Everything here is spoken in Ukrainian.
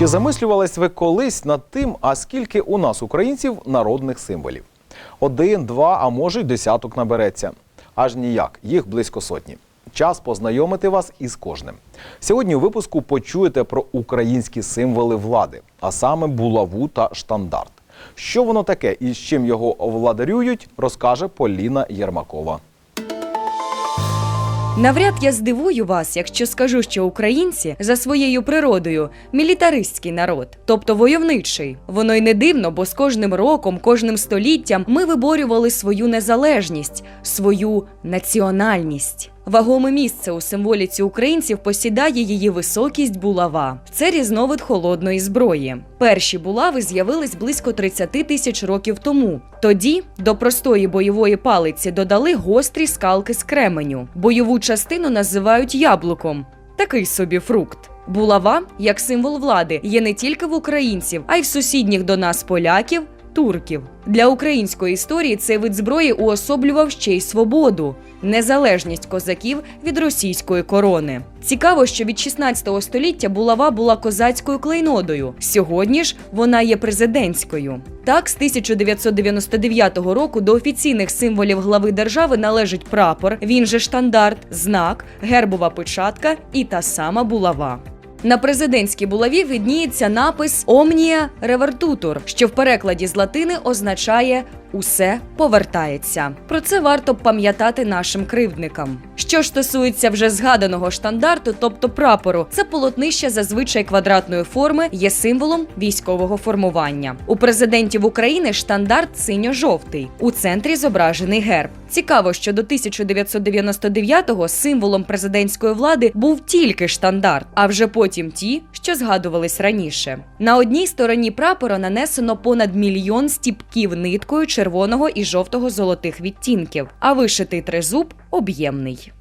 Чи замислювались ви колись над тим, а скільки у нас, українців, народних символів? Один, два, а може й десяток набереться. Аж ніяк, їх близько сотні. Час познайомити вас із кожним. Сьогодні у випуску почуєте про українські символи влади, а саме булаву та штандарт. Що воно таке і з чим його владарюють, розкаже Поліна Єрмакова. Навряд я здивую вас, якщо скажу, що українці за своєю природою мілітаристський народ, тобто войовничий. Воно й не дивно, бо з кожним роком, кожним століттям ми виборювали свою незалежність, свою національність. Вагоме місце у символіці українців посідає її високість булава. Це різновид холодної зброї. Перші булави з'явились близько 30 тисяч років тому. Тоді до простої бойової палиці додали гострі скалки з кременю. Бойову частину називають яблуком. Такий собі фрукт. Булава, як символ влади, є не тільки в українців, а й в сусідніх до нас поляків, турків. Для української історії цей вид зброї уособлював ще й свободу, незалежність козаків від російської корони. Цікаво, що від 16 століття булава була козацькою клейнодою. Сьогодні ж вона є президентською. Так, з 1999 року до офіційних символів глави держави належить прапор, він же штандарт, знак, гербова печатка і та сама булава. На президентській булаві видніється напис Омнія ревертутур, що в перекладі з латини означає Усе повертається. Про це варто пам'ятати нашим кривдникам. Що ж стосується вже згаданого штандарту, тобто прапору, це полотнище зазвичай квадратної форми є символом військового формування. У президентів України штандарт синьо-жовтий. У центрі зображений герб. Цікаво, що до 1999-го символом президентської влади був тільки штандарт, а вже потім ті, що згадувались раніше. На одній стороні прапора нанесено понад мільйон стіпків ниткою червоного і жовтого золотих відтінків, а вишитий тризуб об'ємний.